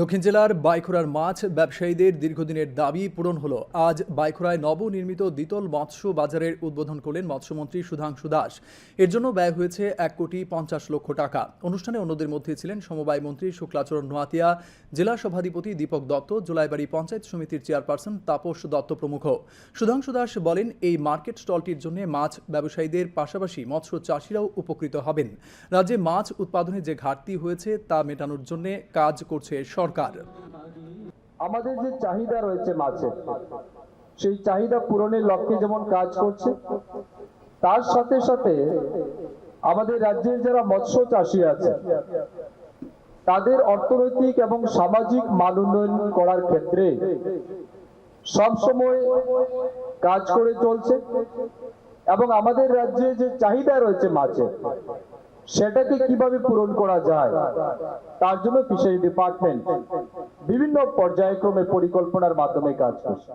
দক্ষিণ জেলার বাইখোড়ার মাছ ব্যবসায়ীদের দীর্ঘদিনের দাবি পূরণ হলো। আজ বাইখোড়ায় নবনির্মিত দ্বিতল মৎস্য বাজারের উদ্বোধন করলেন মৎস্যমন্ত্রী সুধাংশু দাস। এর জন্য ব্যয় হয়েছে এক কোটি পঞ্চাশ লক্ষ টাকা। অনুষ্ঠানে অন্যদের মধ্যে ছিলেন সমবায় মন্ত্রী শুক্লাচরণ নোয়াতিয়া, জেলা সভাধিপতি দীপক দত্ত, জোলাইবাড়ি পঞ্চায়েত সমিতির চেয়ারপারসন তাপস দত্ত প্রমুখ। সুধাংশু দাস বলেন, এই মার্কেট স্টলটির জন্য মাছ ব্যবসায়ীদের পাশাপাশি মৎস্য চাষিরাও উপকৃত হবেন। রাজ্যে মাছ উৎপাদনে যে ঘাটতি হয়েছে তা মেটানোর জন্য কাজ করছে সরকার। আমাদের যে চাহিদা রয়েছে মাছের, সেই চাহিদা পূরণের লক্ষ্যে যেমন কাজ করছে, তার সাথে সাথে আমাদের রাজ্যের যারা মৎস্য চাষী আছে, তাদের অর্থনৈতিক এবং সামাজিক মান উন্নয়ন করার ক্ষেত্রে সবসময় কাজ করে চলছে এবং আমাদের রাজ্যে যে চাহিদা রয়েছে মাছের সেটাকে কীভাবে পূরণ করা যায়? তার জন্য ফিশারি ডিপার্টমেন্ট বিভিন্ন পর্যায়ক্রমে পরিকল্পনার মাধ্যমে কাজ করছে।